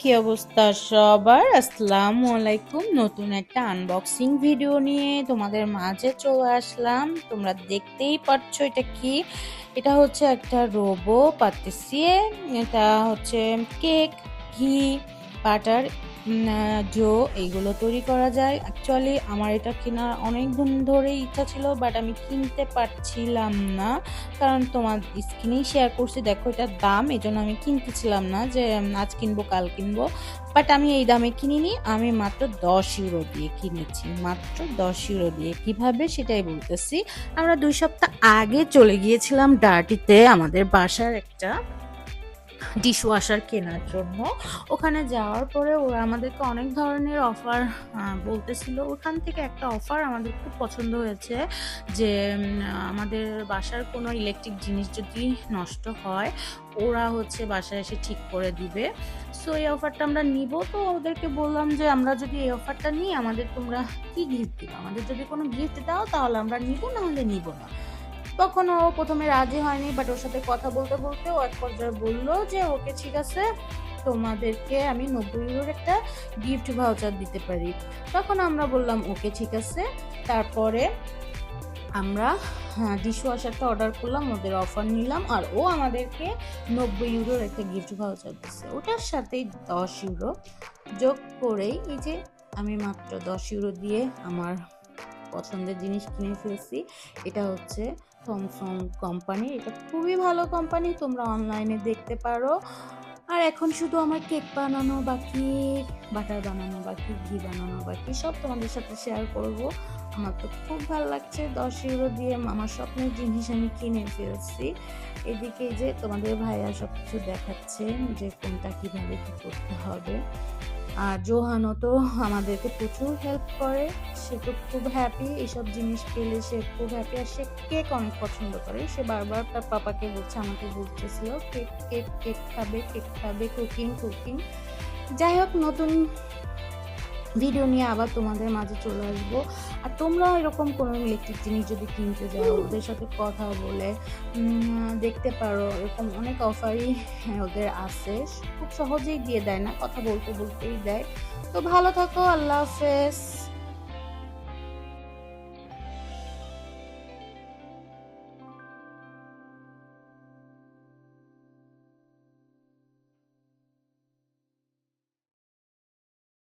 কি অবস্থা সবার? আসসালামু আলাইকুম। নতুন একটা আনবক্সিং ভিডিও নিয়ে তোমাদের মাঝে চলে আসলাম। তোমরা দেখতেই পাচ্ছ এটা কি? এটা হচ্ছে একটা রোবো পাতিসিয়ে এটা হচ্ছে কেক ঘি বাটার জো, এইগুলো তৈরি করা যায়। অ্যাকচুয়ালি আমার এটা কেনার অনেক দিন ইচ্ছা ছিল বাট আমি কিনতে পারছিলাম না। কারণ তোমার স্ক্রিনেই শেয়ার করছি, দেখো এটার দাম এই জন্য আমি কিনতেছিলাম না যে আজ কিনবো, কাল কিনবো। বাট আমি এই দামে কিনিনি, আমি মাত্র দশ ইউরো দিয়ে কিনেছি। মাত্র দশ ইউরো দিয়ে। কীভাবে? সেটাই বলতেছি। আমরা দুই সপ্তাহ আগে চলে গিয়েছিলাম ডার্টিতে আমাদের বাসার একটা ডিশ ওয়াশার কেনার জন্য। ওখানে যাওয়ার পরে ওরা আমাদেরকে অনেক ধরনের অফার বলতেছিল। ওখান থেকে একটা অফার আমাদের খুব পছন্দ হয়েছে যে আমাদের বাসার কোনো ইলেকট্রিক জিনিস যদি নষ্ট হয়, ওরা হচ্ছে বাসায় এসে ঠিক করে দিবে। সো এই অফারটা আমরা নিব। তো ওদেরকে বললাম যে, আমরা যদি এই অফারটা নিই, আমাদের তোমরা কি গিফট দিবে? আমাদের যদি কোনো গিফট দাও, তাহলে আমরা নিব, না হলে নিব না। তখন ও প্রথমে রাজি হয়নি বাট ওর সাথে কথা বলতে বলতে ও এক পর্যায়ে বলল যে, ওকে ঠিক আছে, তোমাদেরকে আমি নব্বই ইউরোর একটা গিফট ভাউচার দিতে পারি। তখন আমরা বললাম, ওকে ঠিক আছে। তারপরে আমরা ডিশ ওয়াশারটা অর্ডার করলাম, ওদের অফার নিলাম, আর ও আমাদেরকে নব্বই ইউরোর একটা গিফট ভাউচার দিচ্ছে ওটার সাথেই দশ ইউরো যোগ করেই এই যে, আমি মাত্র দশ ইউরো দিয়ে আমার পছন্দের জিনিস কিনে ফেলছি। এটা হচ্ছে থমসম কোম্পানি এটা খুবই ভালো কোম্পানি তোমরা অনলাইনে দেখতে পারো। আর এখন শুধু আমার কেক বানানো বাকি বাটার বানানো বাকি, ঘি বানানো বাকি, সব তোমাদের সাথে শেয়ার করব। আমার তো খুব ভালো লাগছে, দশ ইউরো দিয়ে আমার স্বপ্নের জিনিস আমি কিনে ফেলছি। এদিকে যে তোমাদের ভাইয়া সব কিছু দেখাচ্ছে যে কোনটা কীভাবে কী করতে হবে। আর জোহানও তো আমাদেরকে প্রচুর হেল্প করে। সে তো খুব হ্যাপি এইসব জিনিস পেলে সে খুব হ্যাপি আর সে কেক অনেক পছন্দ করে। সে বারবার তার পাপাকে বলছে আমাকে বলতেছিল কেক কেক কেক খাবে কেক খাবে কুকিং কুকিং যাই হোক নতুন ভিডিও নিয়ে আবার তোমাদের মাঝে চলে আসব। আর তোমরা এরকম কোনো ইলেকট্রিক জিনিস যদি কিনতে যাও ওদের সাথে কথা বলে দেখতে পারো এরকম অনেক অফারই ওদের আছে। খুব সহজেই দিয়ে দেয় না কথা বলতে বলতেই দেয়। তো ভালো থাকো আল্লাহ হাফেজ।